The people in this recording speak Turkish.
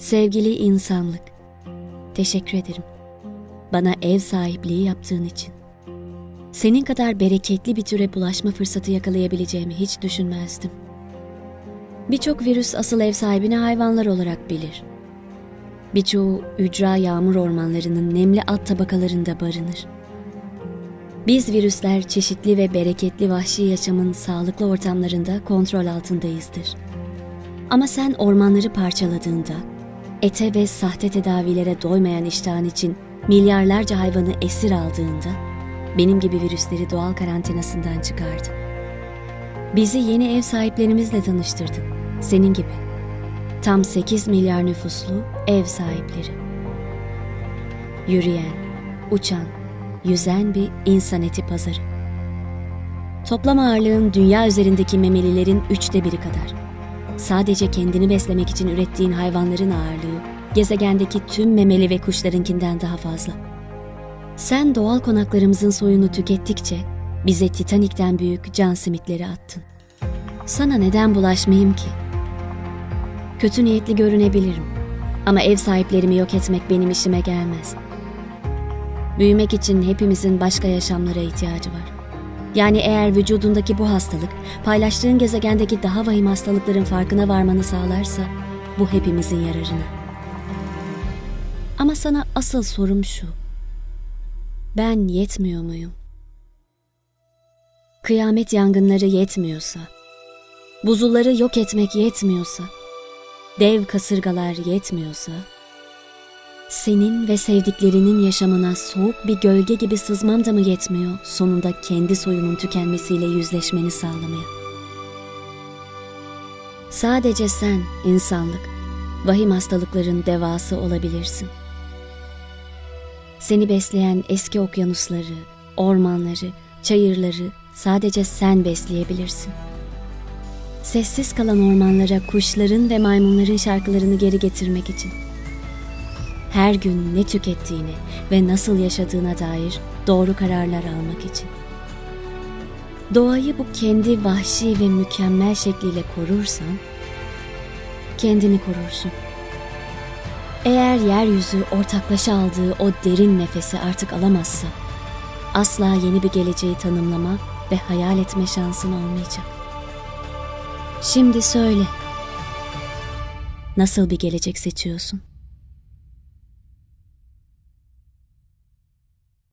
Sevgili insanlık, teşekkür ederim. Bana ev sahipliği yaptığın için. Senin kadar bereketli bir türe bulaşma fırsatı yakalayabileceğimi hiç düşünmezdim. Birçok virüs asıl ev sahibini hayvanlar olarak bilir. Birçoğu ücra yağmur ormanlarının nemli alt tabakalarında barınır. Biz virüsler çeşitli ve bereketli vahşi yaşamın sağlıklı ortamlarında kontrol altındayızdır. Ama sen ormanları parçaladığında, ete ve sahte tedavilere doymayan iştahın için milyarlarca hayvanı esir aldığında, benim gibi virüsleri doğal karantinasından çıkardın. Bizi yeni ev sahiplerimizle tanıştırdın. Senin gibi. Tam 8 milyar nüfuslu ev sahipleri. Yürüyen, uçan, yüzen bir insan eti pazarı. Toplam ağırlığın dünya üzerindeki memelilerin üçte biri kadar. Sadece kendini beslemek için ürettiğin hayvanların ağırlığı, gezegendeki tüm memeli ve kuşlarınkinden daha fazla. Sen doğal konaklarımızın soyunu tükettikçe bize Titanik'ten büyük can simitleri attın. Sana neden bulaşmayayım ki? Kötü niyetli görünebilirim. Ama ev sahiplerimi yok etmek benim işime gelmez. Büyümek için hepimizin başka yaşamlara ihtiyacı var. Yani eğer vücudundaki bu hastalık paylaştığın gezegendeki daha vahim hastalıkların farkına varmanı sağlarsa bu hepimizin yararına. Ama sana asıl sorum şu. Ben yetmiyor muyum? Kıyamet yangınları yetmiyorsa, buzulları yok etmek yetmiyorsa, dev kasırgalar yetmiyorsa, senin ve sevdiklerinin yaşamına soğuk bir gölge gibi sızmam da mı yetmiyor sonunda kendi soyunun tükenmesiyle yüzleşmeni sağlamaya? Sadece sen insanlık, vahim hastalıkların devası olabilirsin. Seni besleyen eski okyanusları, ormanları, çayırları sadece sen besleyebilirsin. Sessiz kalan ormanlara kuşların ve maymunların şarkılarını geri getirmek için her gün ne tükettiğini ve nasıl yaşadığına dair doğru kararlar almak için. Doğayı bu kendi vahşi ve mükemmel şekliyle korursan, kendini korursun. Eğer yeryüzü ortaklaşa aldığı o derin nefesi artık alamazsa, asla yeni bir geleceği tanımlama ve hayal etme şansın olmayacak. Şimdi söyle, nasıl bir gelecek seçiyorsun?